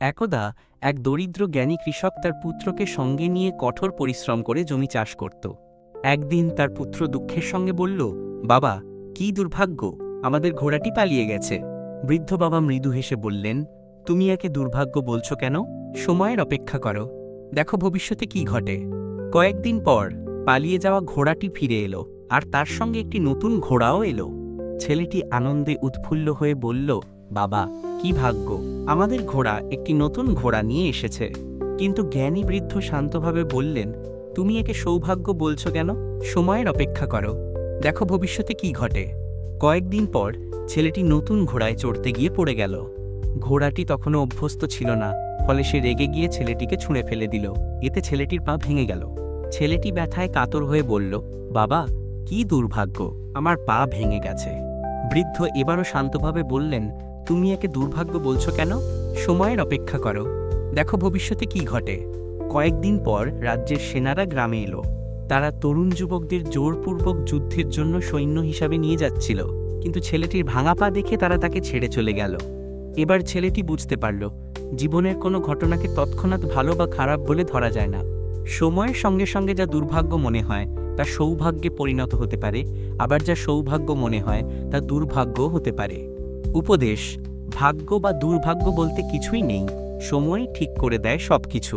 একদা এক দরিদ্র জ্ঞানী কৃষক তার পুত্রকে সঙ্গে নিয়ে কঠোর পরিশ্রম করে জমি চাষ করত। একদিন তার পুত্র দুঃখের সঙ্গে বলল, বাবা, কি দুর্ভাগ্য, আমাদের ঘোড়াটি পালিয়ে গেছে। বৃদ্ধ বাবা মৃদু হেসে বললেন, তুমি একে দুর্ভাগ্য বলছো কেন? সময়ের অপেক্ষা করো। দেখো ভবিষ্যতে কি ঘটে। কয়েকদিন পর পালিয়ে যাওয়া ঘোড়াটি ফিরে এলো, আর তার সঙ্গে একটি নতুন ঘোড়াও এলো। ছেলেটি আনন্দে উৎফুল্ল হয়ে বলল, বাবা কি ভাগ্য? আমাদের ঘোড়া একটি নতুন ঘোড়া নিয়ে এসেছে। কিন্তু জ্ঞানী বৃদ্ধ শান্তভাবে বললেন, তুমি একে সৌভাগ্য বলছো কেন? সময়ের অপেক্ষা করো। দেখো ভবিষ্যতে কি ঘটে। কয়েকদিন পর ছেলেটি নতুন ঘোড়ায় চড়তে গিয়ে পড়ে গেল। ঘোড়াটি তখনও অভ্যস্ত ছিল না, ফলে সে রেগে গিয়ে ছেলেটিকে ছুঁড়ে ফেলে দিল। এতে ছেলেটির পা ভেঙে গেল। ছেলেটি ব্যথায় কাতর হয়ে বলল, বাবা, কি দুর্ভাগ্য, আমার পা ভেঙে গেছে। বৃদ্ধ এবারও শান্তভাবে বললেন তুমি একে দুর্ভাগ্য বলছো কেন? সময়ের অপেক্ষা করো। দেখো ভবিষ্যতে কি ঘটে। কয়েকদিন পর রাজ্যের সেনারা গ্রামে এলো। তারা তরুণ যুবকদের জোরপূর্বক যুদ্ধের জন্য সৈন্য হিসাবে নিয়ে যাচ্ছিল। কিন্তু ছেলেটির ভাঙা পা দেখে তারা তাকে ছেড়ে চলে গেল। এবার ছেলেটি বুঝতে পারল, জীবনের কোনো ঘটনাকে তৎক্ষণাৎ ভালো বা খারাপ বলে ধরা যায় না। সময়ের সঙ্গে সঙ্গে যা দুর্ভাগ্য মনে হয়, তা সৌভাগ্যে পরিণত হতে পারে। আবার যা সৌভাগ্য মনে হয়, তা দুর্ভাগ্য হতে পারে। উপদেশ ভাগ্য বা দুর্ভাগ্য বলতে কিছুই নেই সময় ঠিক করে দেয় সবকিছু।